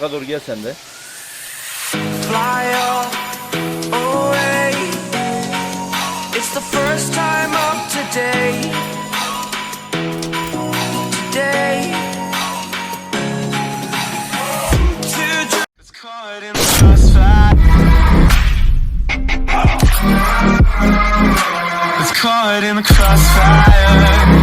Otoparka doğru gel sen de. fly away. It's the first time of today. Today. Teardrop- It's caught in the crossfire. It's caught in the crossfire.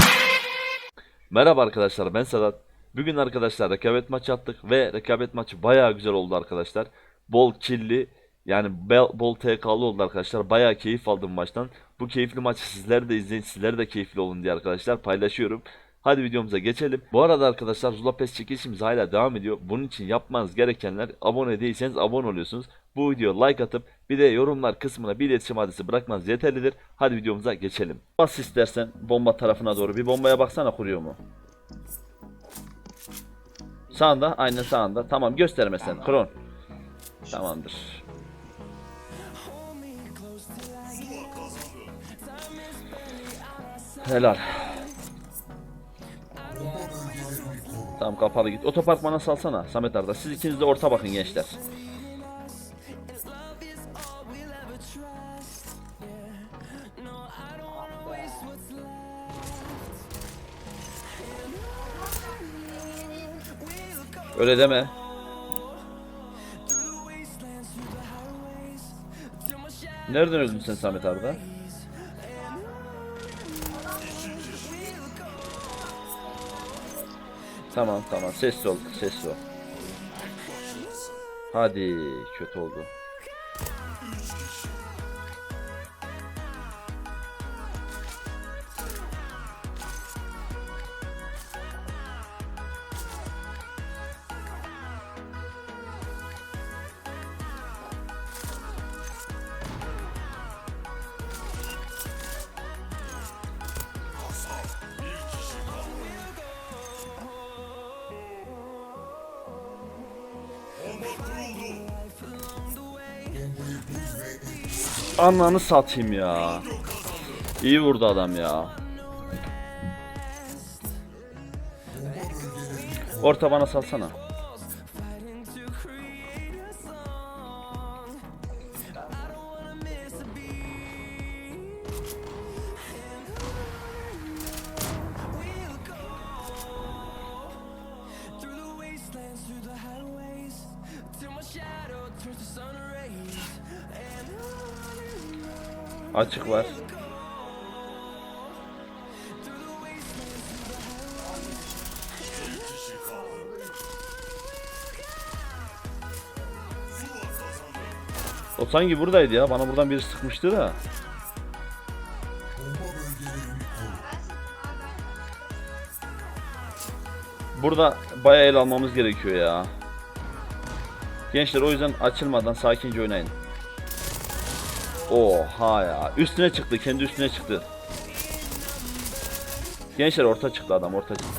Merhaba arkadaşlar ben Sedat. Bugün arkadaşlar rekabet maçı attık ve rekabet maçı bayağı güzel oldu arkadaşlar. Bol killi yani bel- bol TK'lı oldu arkadaşlar. Bayağı keyif aldım maçtan. Bu keyifli maçı sizler de izleyin. Sizler de keyifli olun diye arkadaşlar paylaşıyorum. Hadi videomuza geçelim. Bu arada arkadaşlar Zula PES çekilişimiz hala devam ediyor. Bunun için yapmanız gerekenler abone değilseniz abone oluyorsunuz. Bu videoya like atıp bir de yorumlar kısmına bir iletişim adresi bırakmanız yeterlidir. Hadi videomuza geçelim. Bas istersen bomba tarafına doğru. Bir bombaya baksana kuruyor mu? Sağında, aynen sağında. Tamam gösterme sen. Kron. Tamamdır. Helal. Tamam kapalı git. Otopark bana salsana Samet Arda. Siz ikiniz de orta bakın gençler. Öyle deme. Nereden öldün sen Samet Arda? Tamam tamam sessiz ol sessiz ol. Hadi kötü oldu. Ananı satayım ya. İyi vurdu adam ya. Orta bana salsana. Açık var. O sanki buradaydı ya. Bana buradan biri sıkmıştı da. Burada bayağı el almamız gerekiyor ya. Gençler o yüzden açılmadan sakince oynayın. Oha ya. Üstüne çıktı. Kendi üstüne çıktı. Gençler orta çıktı adam. Orta çıktı.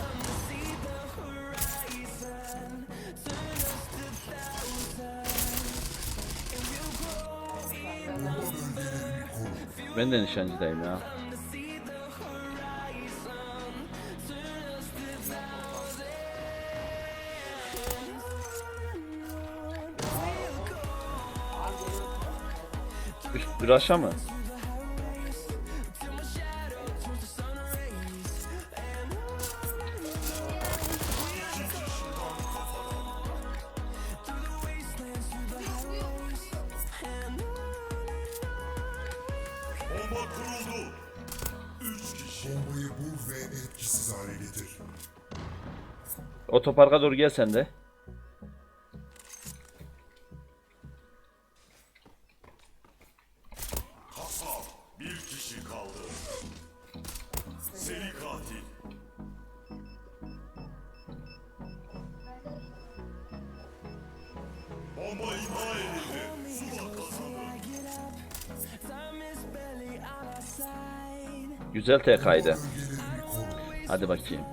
Ben de nişancıdayım ya. Aşağı mı? Bomba kuruldu. Üç kişi. Bombayı bul ve etkisiz hale getir. Otoparka doğru gel sen de. Bomba imha edildi. Zula kazandı. Güzel TK'ydı. Hadi bakayım.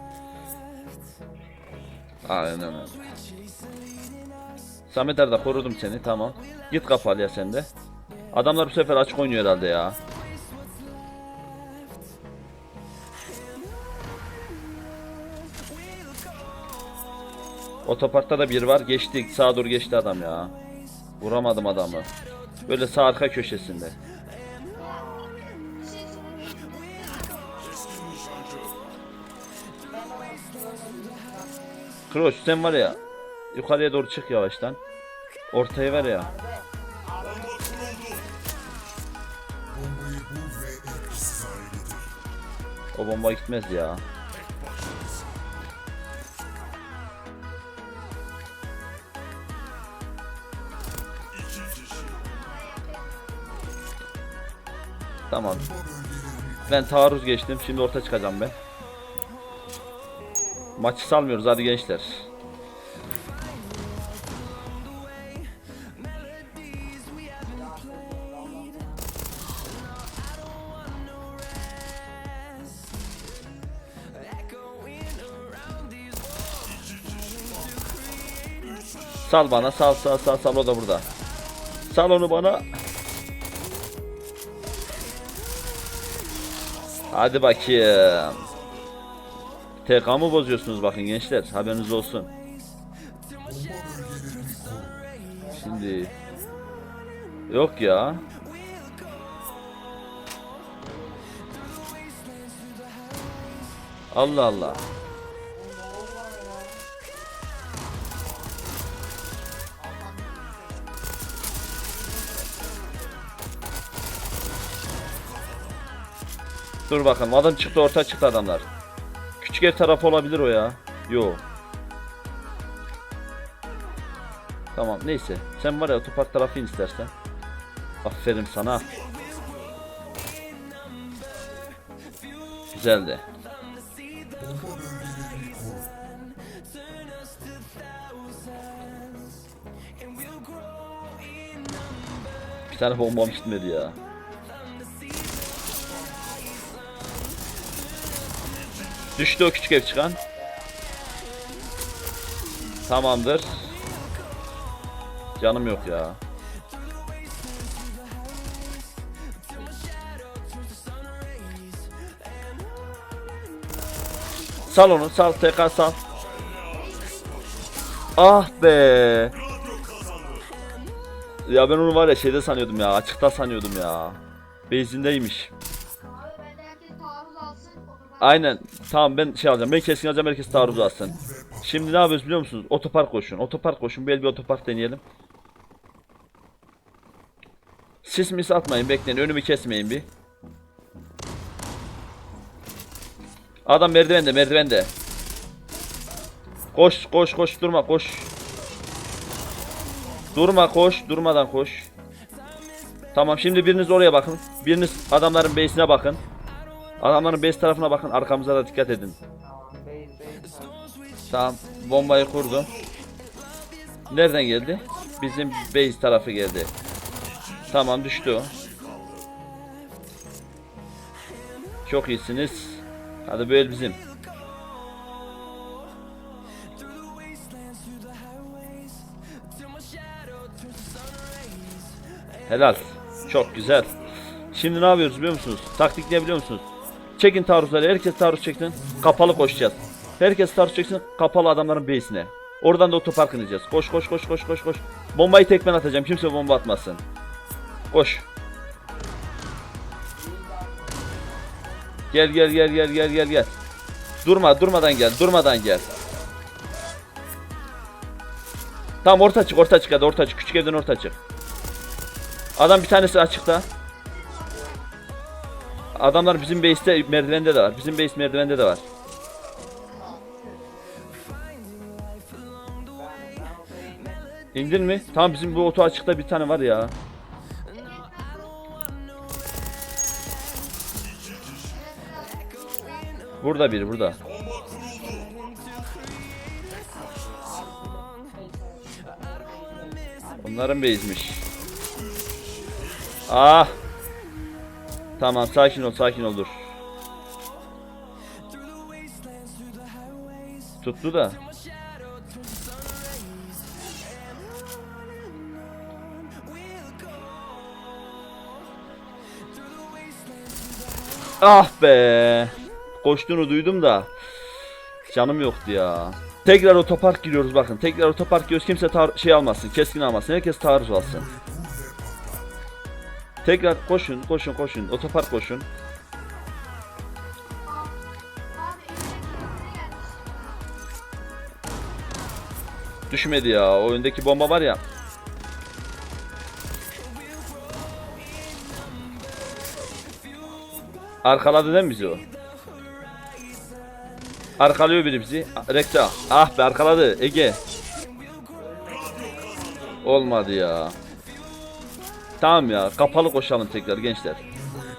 Aynen öyle. Samet Arda korudum seni tamam. Git kapalıya sen de. Adamlar bu sefer açık oynuyor herhalde ya. Otoparkta da bir var. Geçtik. Sağa doğru geçti adam ya. Vuramadım adamı. Böyle sağ arka köşesinde. Kroş sen var ya yukarıya doğru çık yavaştan. Ortaya ver ya. O bomba gitmez ya. Tamam. Ben taarruz geçtim. Şimdi orta çıkacağım ben. Maçı salmıyoruz hadi gençler. Sal bana sal sal sal sal o da burada. Sal onu bana. Hadi bakayım. TK mı bozuyorsunuz bakın gençler haberiniz olsun. Şimdi yok ya. Allah Allah. Dur bakalım adam çıktı orta çıktı adamlar. Küçük ev tarafı olabilir o ya. Yo. Tamam neyse. Sen var ya otopark tarafı in istersen. Aferin sana. Güzeldi. Bir tane bombam gitmedi ya. Düştü o küçük ev çıkan. Tamamdır. Canım yok ya. Sal onu, sal, tekrar sal. Ah be. Ya ben onu var ya şeyde sanıyordum ya, açıkta sanıyordum ya. Benzindeymiş. Aynen. Tamam ben şey alacağım. Ben keskin alacağım. Herkes taarruz alsın. Şimdi ne yapıyoruz biliyor musunuz? Otopark koşun. Otopark koşun. Bir bir otopark deneyelim. Sis mis atmayın. Bekleyin. Önümü kesmeyin bir. Adam merdivende. Merdivende. Koş koş koş. Durma koş. Durma koş. Durmadan koş. Tamam şimdi biriniz oraya bakın. Biriniz adamların base'ine bakın. Adamların base tarafına bakın. Arkamıza da dikkat edin. Tamam. Bombayı kurdum. Nereden geldi? Bizim base tarafı geldi. Tamam düştü o. Çok iyisiniz. Hadi el bizim. Helal. Çok güzel. Şimdi ne yapıyoruz biliyor musunuz? Taktik ne biliyor musunuz? Çekin taarruzları. Herkes taarruz çeksin. Kapalı koşacağız. Herkes taarruz çeksin. Kapalı adamların base'ine. Oradan da otopark ineceğiz. Koş koş koş koş koş koş. Bombayı tek ben atacağım. Kimse bomba atmasın. Koş. Gel gel gel gel gel gel gel. Durma durmadan gel. Durmadan gel. Tamam orta çık orta çık hadi orta çık. Küçük evden orta çık. Adam bir tanesi açıkta. Adamlar bizim base'te merdivende de var. Bizim base merdivende de var. İndin mi? Tamam bizim bu oto açıkta bir tane var ya. Burada biri burada. Bunların base'miş. Ah. Tamam sakin ol sakin ol dur. Tuttu da. Ah be. Koştuğunu duydum da. Canım yoktu ya. Tekrar otopark giriyoruz bakın. Tekrar otopark giriyoruz. Kimse tar- şey almasın. Keskin almasın. Herkes taarruz alsın. Tekrar koşun, koşun, koşun. Otopark koşun. Düşmedi ya. O öndeki bomba var ya. Arkaladı değil mi bizi o? Arkalıyor biri bizi. Rekta. Ah be arkaladı. Ege. Olmadı ya. Tamam ya. Kapalı koşalım tekrar gençler.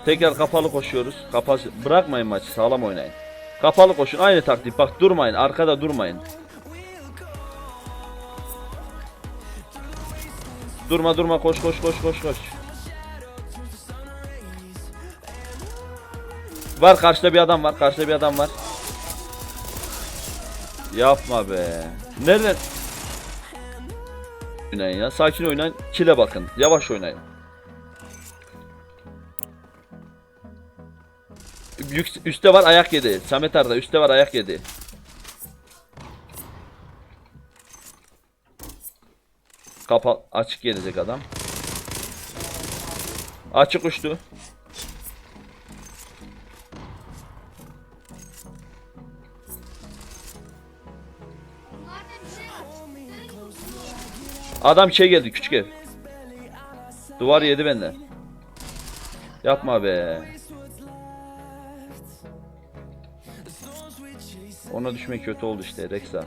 Tekrar kapalı koşuyoruz. Kapalı bırakmayın maçı. Sağlam oynayın. Kapalı koşun. Aynı taktik. Bak durmayın. Arkada durmayın. Durma durma koş koş koş koş koş. Var karşıda bir adam var. Karşıda bir adam var. Yapma be. Nereden? Oynayın ya. Sakin oynayın. Kile bakın. Yavaş oynayın. Yük- üstte var ayak yedi. Samet Arda üstte var ayak yedi. Kapa açık gelecek adam. Açık uçtu. Adam şey geldi küçük ev. Duvar yedi benden. Yapma be. Ona düşmek kötü oldu işte Rexa.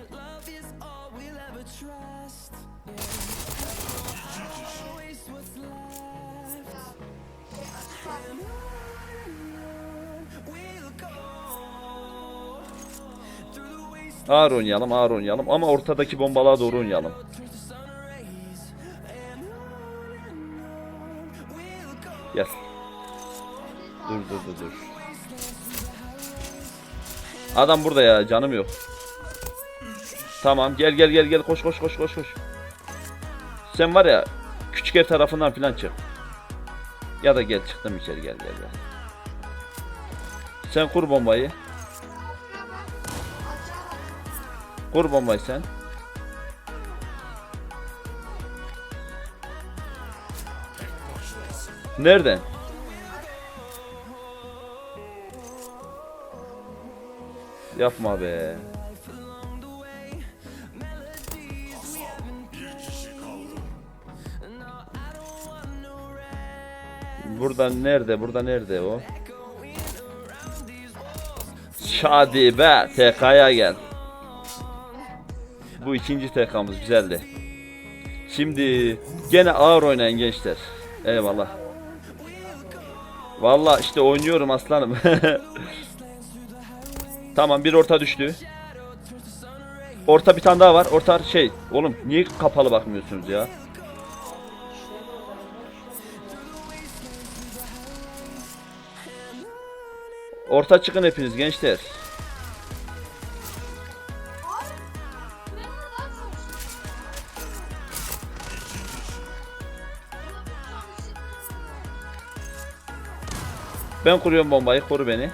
Ağır oynayalım, ağır oynayalım ama ortadaki bombalığa doğru oynayalım. Gel. Dur dur dur dur. Adam burada ya canım yok. Tamam gel gel gel gel koş koş koş koş koş. Sen var ya küçük ev tarafından filan çık. Ya da gel çıktım içeri gel gel gel. Sen kur bombayı. Kur bombayı sen. Nereden? Yapma be. Burada nerede? Burada nerede o? Şadi be TK'ya gel. Bu ikinci TK'mız güzeldi. Şimdi gene ağır oynayın gençler. Eyvallah. Vallahi işte oynuyorum aslanım. tamam bir orta düştü. Orta bir tane daha var. Orta şey. Oğlum niye kapalı bakmıyorsunuz ya? Orta çıkın hepiniz gençler. Ben kuruyorum bombayı. Koru beni.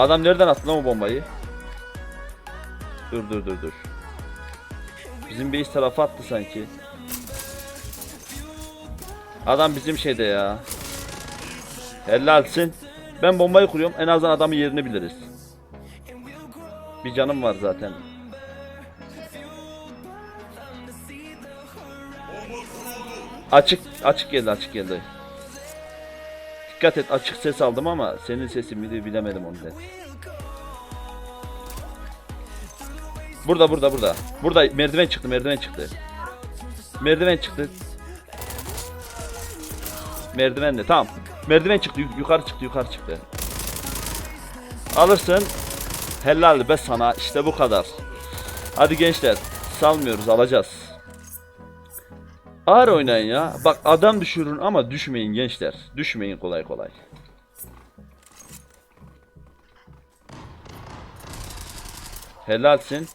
Adam nereden attı lan o bombayı? Dur dur dur dur. Bizim base tarafa attı sanki. Adam bizim şeyde ya. Helalsin. Ben bombayı kuruyorum. En azından adamın yerini biliriz. Bir canım var zaten. Açık açık geldi açık geldi. Dikkat et açık ses aldım ama senin sesin miydi bilemedim onu da. Burada burada burada. Burada merdiven çıktı merdiven çıktı. Merdiven çıktı. Merdiven de tamam. Merdiven çıktı yuk- yukarı çıktı yukarı çıktı. Alırsın. Helal be sana işte bu kadar. Hadi gençler salmıyoruz alacağız. Ağır oynayın ya. Bak adam düşürün ama düşmeyin gençler. Düşmeyin kolay kolay. Helalsin.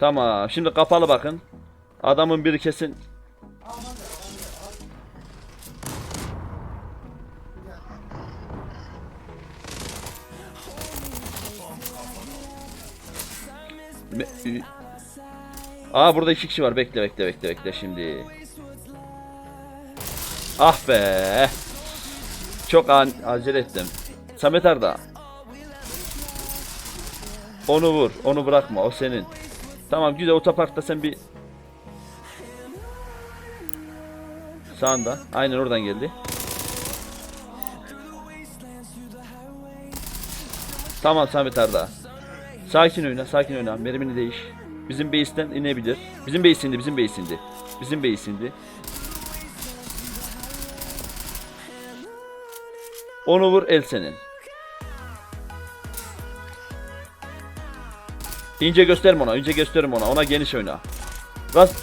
Tamam. Şimdi kapalı bakın. Adamın biri kesin. Me- Aa burada iki kişi var. Bekle bekle bekle bekle şimdi. Ah be. Çok acele ettim. Samet Arda. Onu vur. Onu bırakma. O senin. Tamam güzel otoparkta sen bir Sağında. Aynen oradan geldi. Tamam Samet Arda. Sakin oyna, sakin oyna. Merimini değiş. Bizim base'ten inebilir. Bizim base indi, bizim base indi. Bizim base indi. Onu vur el senin. İnce gösterme ona, ince gösterme ona. Ona geniş oyna. Rast.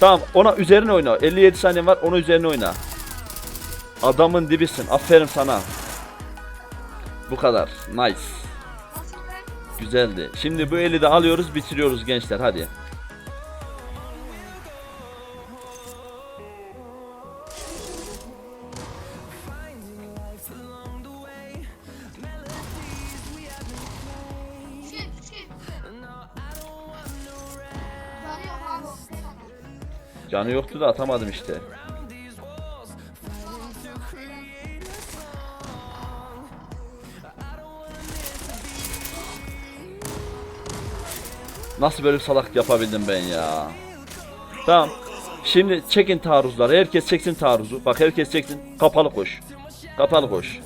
Tamam, ona üzerine oyna. 57 saniye var, ona üzerine oyna. Adamın dibisin. Aferin sana. Bu kadar. Nice. Güzeldi. Şimdi bu eli de alıyoruz, bitiriyoruz gençler. Hadi. Canı yoktu da atamadım işte. Nasıl böyle salak yapabildim ben ya? Tamam. Şimdi çekin taarruzları. Herkes çeksin taarruzu. Bak herkes çeksin. Kapalı koş. Kapalı koş.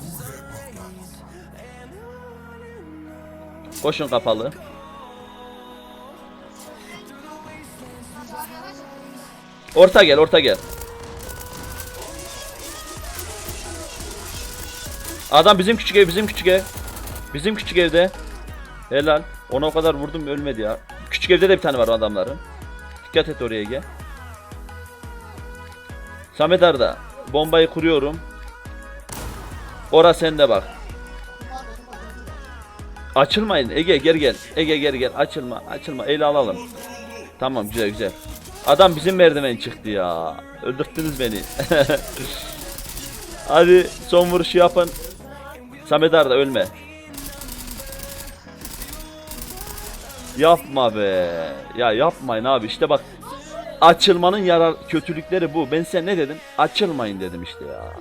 Koşun kapalı. Orta gel, orta gel. Adam bizim küçük ev, bizim küçük ev. Bizim küçük evde. Helal. Ona o kadar vurdum ölmedi ya. Küçük evde de bir tane var adamların. Dikkat et oraya gel. Samet Arda. Bombayı kuruyorum. Ora sende bak. Açılmayın. Ege geri gel. Ege geri gel. Açılma. Açılma. Eli alalım. Tamam güzel güzel. Adam bizim merdiven çıktı ya. Öldürttünüz beni. Hadi son vuruşu yapın. Samet Arda ölme. Yapma be. Ya yapmayın abi işte bak. Açılmanın yarar kötülükleri bu. Ben size ne dedim? Açılmayın dedim işte ya.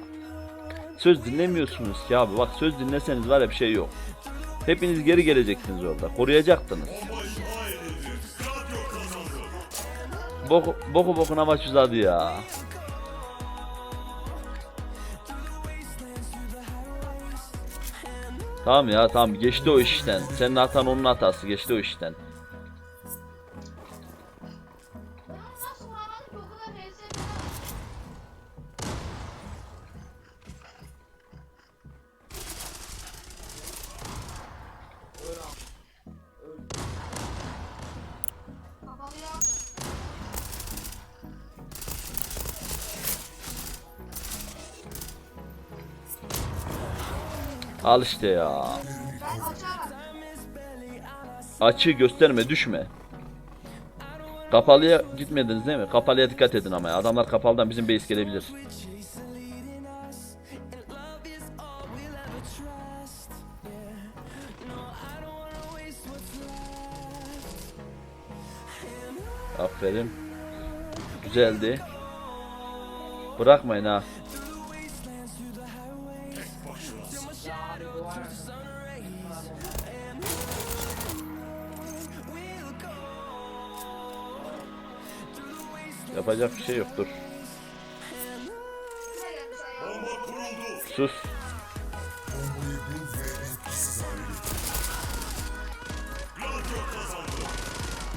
Söz dinlemiyorsunuz ki abi. Bak söz dinleseniz var ya bir şey yok. Hepiniz geri gelecektiniz orada. Koruyacaktınız. Boku, boku bokuna maç uzadı ya. Tamam ya tamam geçti o işten. Senin hatan onun hatası geçti o işten. Al işte ya. Açığı gösterme düşme. Kapalıya gitmediniz değil mi? Kapalıya dikkat edin ama ya. Adamlar kapalıdan bizim base gelebilir. Aferin. Güzeldi. Bırakmayın ha. Yapacak bir şey. Bomba kuruldu. Sus.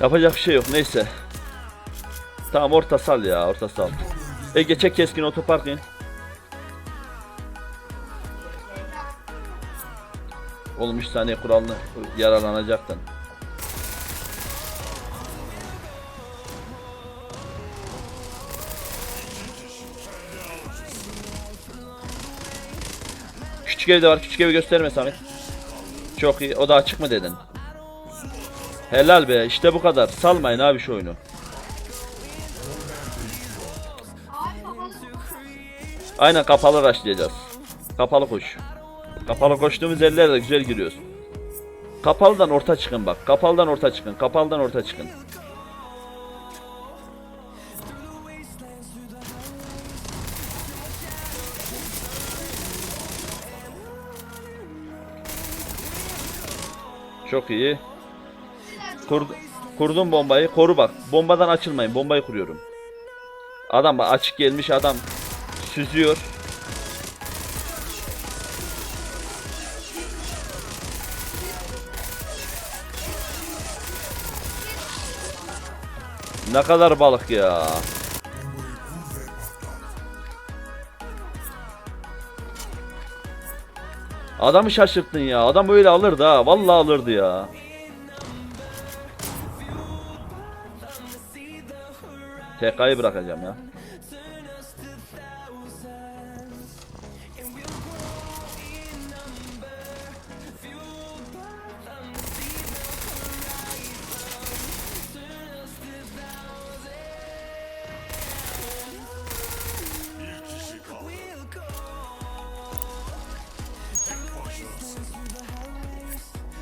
Yapacak bir şey yok neyse. Tamam orta sal ya orta sal. Ege çek keskin otopark in. Oğlum 3 saniye kuralını yararlanacaktın. Küçük evde var. Küçük evi gösterme Samet. Çok iyi. O da açık mı dedin? Helal be. işte bu kadar. Salmayın abi şu oyunu. Aynen kapalı rushlayacağız. Kapalı koş. Kapalı koştuğumuz yerlerde güzel giriyoruz. Kapalıdan orta çıkın bak. Kapalıdan orta çıkın. Kapalıdan orta çıkın. Çok iyi. Kur, kurdum bombayı. Koru bak. Bombadan açılmayın. Bombayı kuruyorum. Adam bak açık gelmiş adam süzüyor. Ne kadar balık ya. Adamı şaşırttın ya. Adam öyle alırdı ha. Vallahi alırdı ya. TK'yı bırakacağım ya.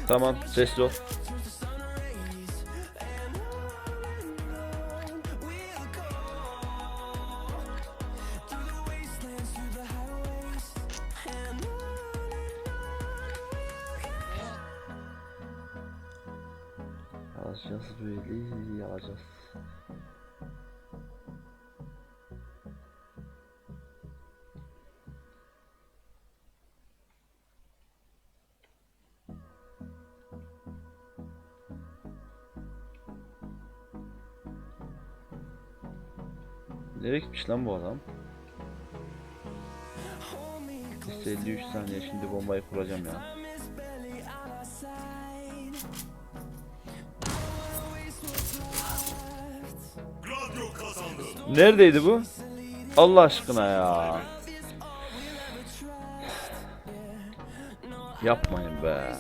Tamam sesli ol. Nereye gitmiş lan bu adam? 53 saniye şimdi bombayı kuracağım ya. Neredeydi bu? Allah aşkına ya. Yapmayın be.